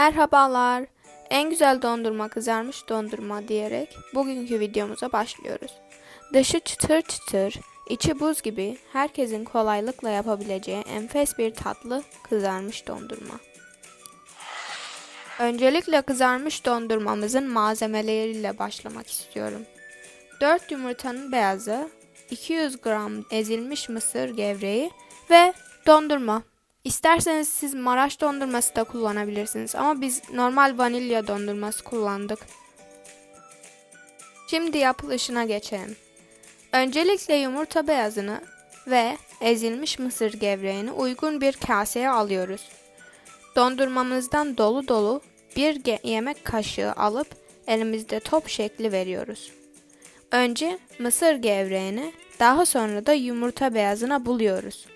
Merhabalar. En güzel dondurma kızarmış dondurma diyerek bugünkü videomuza başlıyoruz. Dışı çıtır çıtır, içi buz gibi herkesin kolaylıkla yapabileceği enfes bir tatlı kızarmış dondurma. Öncelikle kızarmış dondurmamızın malzemeleriyle başlamak istiyorum. 4 yumurtanın beyazı, 200 gram ezilmiş mısır gevreği ve dondurma. İsterseniz siz Maraş dondurması da kullanabilirsiniz ama biz normal vanilya dondurması kullandık. Şimdi yapılışına geçelim. Öncelikle yumurta beyazını ve ezilmiş mısır gevreğini uygun bir kaseye alıyoruz. Dondurmamızdan dolu dolu bir yemek kaşığı alıp elimizde top şekli veriyoruz. Önce mısır gevreğini, daha sonra da yumurta beyazına buluyoruz.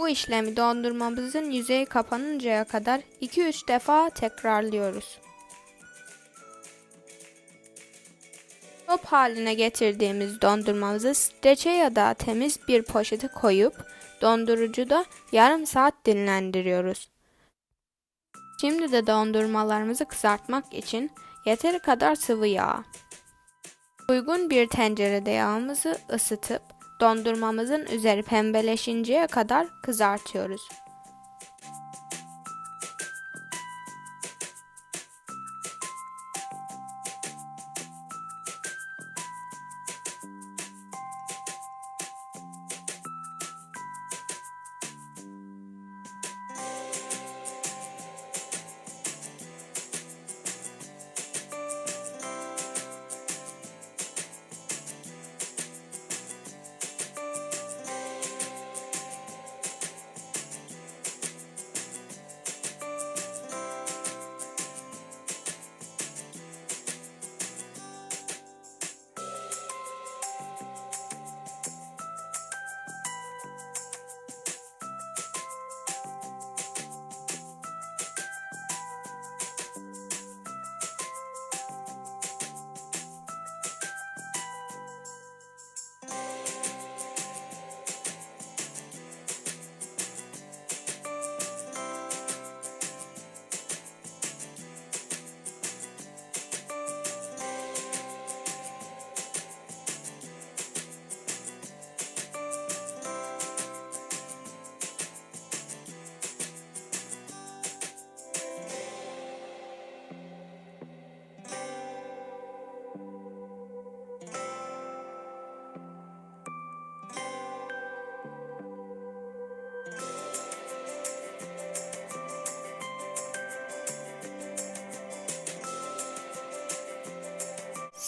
Bu işlemi dondurmamızın yüzeyi kapanıncaya kadar 2-3 defa tekrarlıyoruz. Top haline getirdiğimiz dondurmamızı streçe ya da temiz bir poşete koyup dondurucuda yarım saat dinlendiriyoruz. Şimdi de dondurmalarımızı kızartmak için yeteri kadar sıvı yağ. Uygun bir tencerede yağımızı ısıtıp dondurmamızın üzeri pembeleşinceye kadar kızartıyoruz.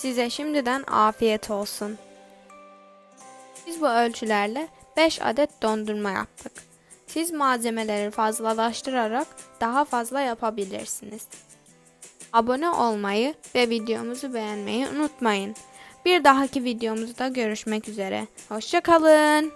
Size şimdiden afiyet olsun. Biz bu ölçülerle 5 adet dondurma yaptık. Siz malzemeleri fazlalaştırarak daha fazla yapabilirsiniz. Abone olmayı ve videomuzu beğenmeyi unutmayın. Bir dahaki videomuzda görüşmek üzere. Hoşçakalın.